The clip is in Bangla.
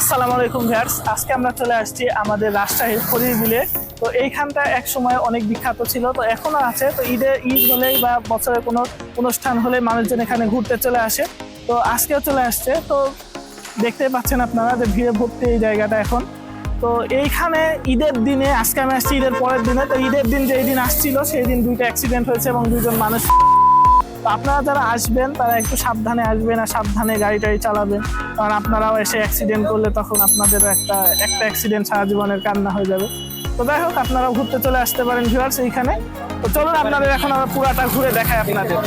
আসসালামু আলাইকুম ভিউয়ার্স। আজকে আমরা চলে আসছি আমাদের রাজশাহীর খড়ির বিলে তো এইখানটা এক সময় অনেক বিখ্যাত ছিল, তো এখনও আছে। তো ঈদে ঈদ হলেই বা বছরের কোনো অনুষ্ঠান হলে মানুষজন এখানে ঘুরতে চলে আসে। তো আজকেও চলে আসছে। তো দেখতে পাচ্ছেন আপনারা যে ভিড়ে ভর্তি এই জায়গাটা এখন। তো এইখানে ঈদের দিনে, আজকে আমি আসছি ঈদের পরের দিনে। তো ঈদের দিন যেই দিন আসছিল, সেই দিন দুইটা অ্যাক্সিডেন্ট হয়েছে এবং দুজন মানুষ আপনারা যারা আসবেন, তারা একটু সাবধানে আসবেন আর সাবধানে গাড়ি টাড়ি চালাবেন। কারণ আপনারাও এসে অ্যাক্সিডেন্ট করলে তখন আপনাদের একটা একটা অ্যাক্সিডেন্ট সারা জীবনের কান্না হয়ে যাবে। তো যাই হোক, আপনারাও ঘুরতে চলে আসতে পারেন ভিউয়ার্স এইখানে। তো চলুন, আপনাদের এখন আমরা পুরাটা ঘুরে দেখাই আপনাদের।